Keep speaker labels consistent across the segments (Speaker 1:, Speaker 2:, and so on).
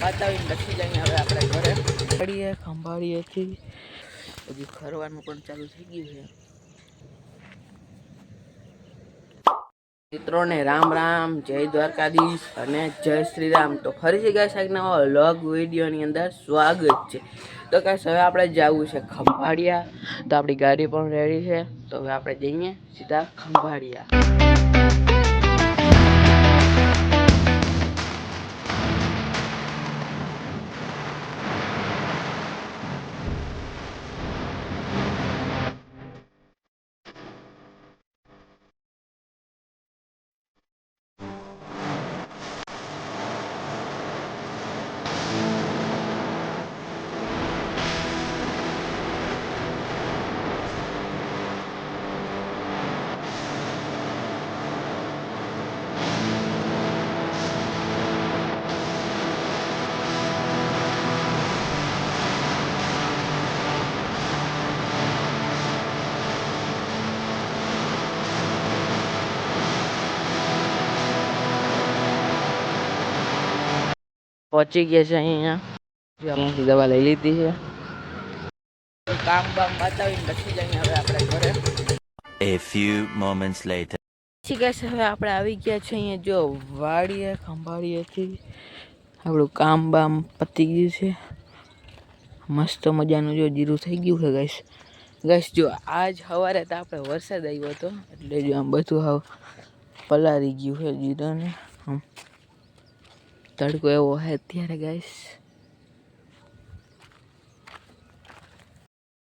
Speaker 1: બતાવીને પછી જઈને હવે આપણે ઘરે. ખડીએ ખંભાળીએથી હજી ફરવાનું પણ ચાલુ થઈ ગયું છે. મિત્રોને રામ રામ જય દ્વારકાધીશ અને જય શ્રી રામ તો ફરી જગ્યા એક નવા વ્લોગ વિડીયોની અંદર. સ્વાગત છે. તો કાંઈ હવે આપણે જવું છે ખંભાળિયા. તો આપણી ગાડી પણ રેડી છે. તો હવે આપણે જઈએ સીધા ખંભાળિયા. પહોંચી ગયા છે અહીંયા. આપણે દવા લઈ લીધી છે. કામ બામ બતાવીને પછી જઈને હવે આપણે ઘરે.
Speaker 2: A few moments later.
Speaker 1: પછી ગેસ હવે આપણે આવી ગયા છે અહીંયા જો વાડીએ ખંભાળીએથી આપણું કામ બામ પતી ગયું છે. મસ્ત મજાનું જો જીરું થઈ ગયું છે ગેસ ગેસ જો આજ સવારે તો આપણે વરસાદ આવ્યો હતો એટલે જો આમ બધું હાવ પલારી ગયું છે જીરાને. આમ તડકો એવો છે અત્યારે ગાઈસ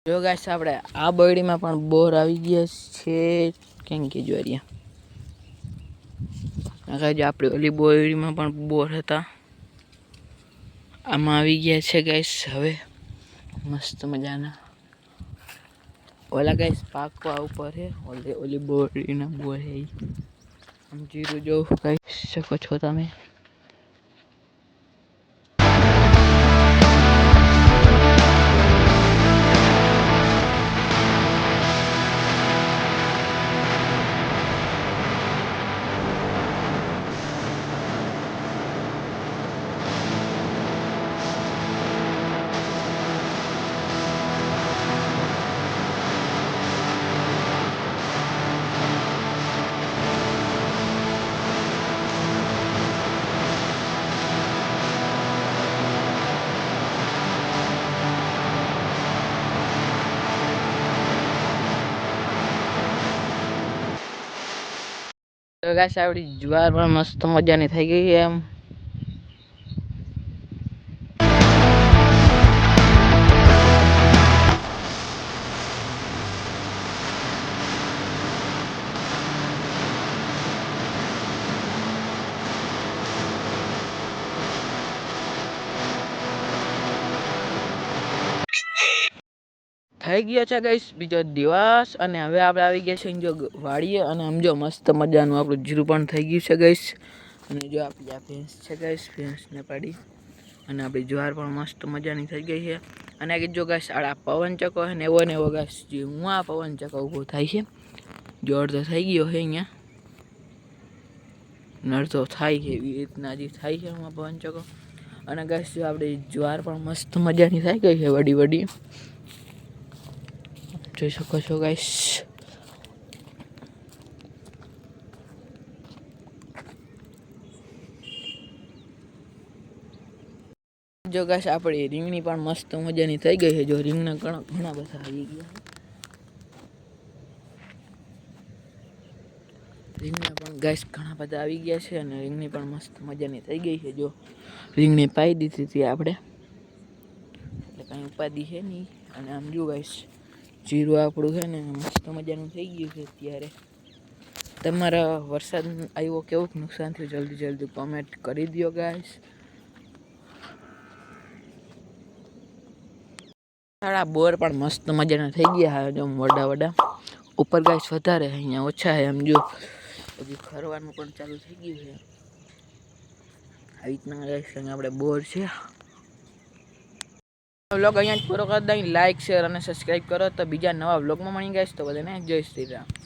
Speaker 1: જો ગાઈસ આપણે આ બરડીમાં પણ બોર આવી ગયા છે. કેમ કે જો આગળ જે આપણી ઓલી બોરડીમાં પણ બોર હતા. આમાં આવી ગયા છે ગાઈસ હવે. મસ્ત મજાના. ઓલા ગાઈસ પાકવા ઉપર હે. ઓલી ઓલી બોરડીના બોર હે આમ જીરું જોવું કહી શકો છો તમે? તો ગાઈસ આપણી જુવાર પણ મસ્ત મજાની થઈ ગઈ એમ. થઈ ગયો છે ગઈશ બીજો દિવસ અને હવે આપણે આવી ગયા છે જો વાળીએ અને આમ જો મસ્ત મજાનું આપણું જીરું પણ થઈ ગયું છે ગઈશ અને જો આપણી આ ભેંસ છે ગઈશ ભેંસને પાડી. અને આપણી જ્વાર પણ મસ્ત મજાની થઈ ગઈ છે. અને આ જો ગાઈશ આ પવન ચકો ને એવો ને એવો ગાઈશ જે હું આ પવન ચકો ઊભો થાય છે. જોર તો થઈ ગયો છે અહીંયા. નડતો થાય છે, એવી રીતના હજી થાય છે હું પવન ચકો અને ગાઈશ જો આપણી જ્વાર પણ મસ્ત મજાની થઈ ગઈ છે, વડી વડી. જોઈ શકો છો ગાઈસ જો ગાઈસ આપણી રીંગણી પણ મસ્ત મજાની થઈ ગઈ છે. જો, રીંગણા ઘણા ઘણા બધા આવી ગયા રીંગણા પણ ગાઈસ ઘણા બધા આવી ગયા છે અને રીંગણી પણ મસ્ત મજાની થઈ ગઈ છે. જો, રીંગણી પાઈ દીધી હતી આપણે. એટલે કાંઈ ઉપાધિ છે નહીં. અને આમ જો ગાઈસ જીરું આપણું છે ને મસ્ત મજાનું થઈ ગયું છે અત્યારે. તમારા વરસાદ આવ્યો કેવું નુકસાન થયું? જલ્દી જલ્દી કોમેન્ટ કરી દો ગાઈસ સાડા બોર પણ મસ્ત મજાના થઈ ગયા છે જો વડા વડા. ઉપર ગાઈસ વધારે અહીંયા ઓછા છે એમ જો. હજી ફરવાનું પણ ચાલુ થઈ ગયું છે. આવી રીતના ગાઈસ આપણે બોર છે. વ્લોગ અહીંયા જ પૂરો કરી દઈ લાઈક શેર અને સબસ્ક્રાઈબ કરો તો બીજા નવા વ્લોગમાં મળી ગાઈશ તો બધાને જય શ્રી રામ.